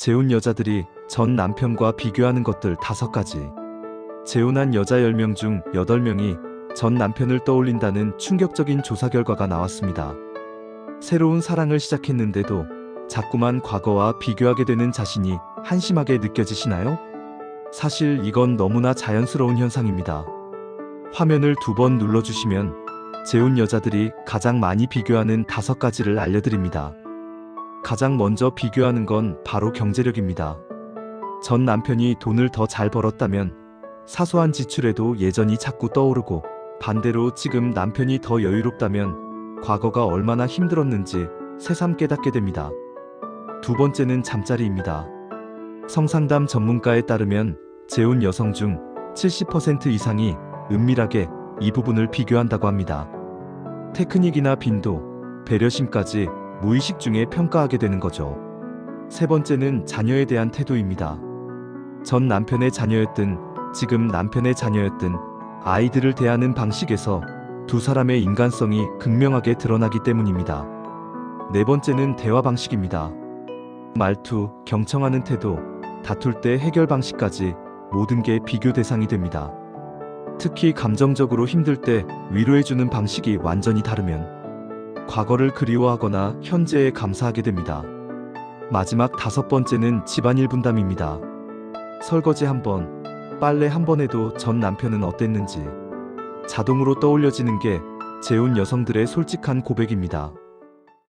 재혼 여자들이 전 남편과 비교하는 것들 다섯 가지. 재혼한 여자 10명 중 8명이 전 남편을 떠올린다는 충격적인 조사 결과가 나왔습니다. 새로운 사랑을 시작했는데도 자꾸만 과거와 비교하게 되는 자신이 한심하게 느껴지시나요? 사실 이건 너무나 자연스러운 현상입니다. 화면을 두 번 눌러주시면 재혼 여자들이 가장 많이 비교하는 다섯 가지를 알려드립니다. 가장 먼저 비교하는 건 바로 경제력입니다. 전 남편이 돈을 더 잘 벌었다면 사소한 지출에도 예전이 자꾸 떠오르고 반대로 지금 남편이 더 여유롭다면 과거가 얼마나 힘들었는지 새삼 깨닫게 됩니다. 두 번째는 잠자리입니다. 성상담 전문가에 따르면 재혼 여성 중 70% 이상이 은밀하게 이 부분을 비교한다고 합니다. 테크닉이나 빈도, 배려심까지 무의식 중에 평가하게 되는 거죠. 세 번째는 자녀에 대한 태도입니다. 전 남편의 자녀였든 지금 남편의 자녀였든 아이들을 대하는 방식에서 두 사람의 인간성이 극명하게 드러나기 때문입니다. 네 번째는 대화 방식입니다. 말투, 경청하는 태도, 다툴 때 해결 방식까지 모든 게 비교 대상이 됩니다. 특히 감정적으로 힘들 때 위로해주는 방식이 완전히 다르면 과거를 그리워하거나 현재에 감사하게 됩니다. 마지막 다섯 번째는 집안일 분담입니다. 설거지 한 번, 빨래 한 번 해도 전 남편은 어땠는지 자동으로 떠올려지는 게 재혼 여성들의 솔직한 고백입니다.